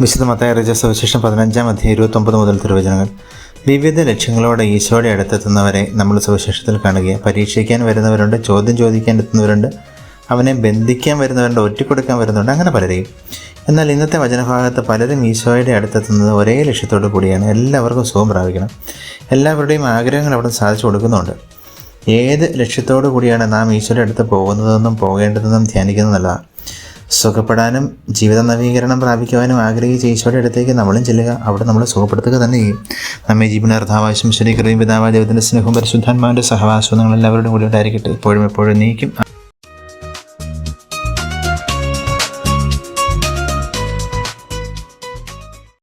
വിശുദ്ധ മത്തായ രച സവിശേഷം പതിനഞ്ചാം അധ്യായം ഇരുപത്തൊമ്പത് മുതൽ തിരുവചനങ്ങൾ. വിവിധ ലക്ഷ്യങ്ങളോടെ ഈശോയുടെ അടുത്തെത്തുന്നവരെ നമ്മൾ സുവിശേഷത്തിൽ കാണുകയാണ്. പരീക്ഷിക്കാൻ വരുന്നവരുണ്ട് ചോദ്യം ചോദിക്കാൻ എത്തുന്നവരുണ്ട്. അവനെ ബന്ധിക്കാൻ വരുന്നവരുണ്ട് ഒറ്റിക്കൊടുക്കാൻ വരുന്നുണ്ട് അങ്ങനെ പലരെയും. എന്നാൽ ഇന്നത്തെ വചനഭാഗത്ത് പലരും ഈശോയുടെ അടുത്തെത്തുന്നത് ഒരേ ലക്ഷ്യത്തോടു കൂടിയാണ്. എല്ലാവർക്കും സുഖം പ്രാപിക്കണം. എല്ലാവരുടെയും ആഗ്രഹങ്ങൾ അവിടെ സാധിച്ചു കൊടുക്കുന്നുണ്ട്. ഏത് ലക്ഷ്യത്തോടു കൂടിയാണ് നാം ഈശോയുടെ അടുത്ത് പോകുന്നതെന്നും പോകേണ്ടതെന്നും ധ്യാനിക്കുന്നത് നല്ലതാണ് സുഖപ്പെടാനും ജീവിത നവീകരണം പ്രാപിക്കുവാനും ആഗ്രഹിച്ച ഈശോയുടെ അടുത്തേക്ക് നമ്മളും ചെല്ലുക. അവിടെ നമ്മൾ സുഖപ്പെടുത്തുക തന്നെ ചെയ്യും നമ്മെ ജീവനാർത്ഥാവാശം ശരി കൃതി പിതാവ ദൈവത്തിന്റെ സ്നേഹവും പരിശുദ്ധാത്മാവിന്റെ സഹവാസവും നിങ്ങൾ എല്ലാവരുടെയും കൂടെ ഉണ്ടായിരിക്കട്ടെ. എപ്പോഴും എപ്പോഴും നീക്കും.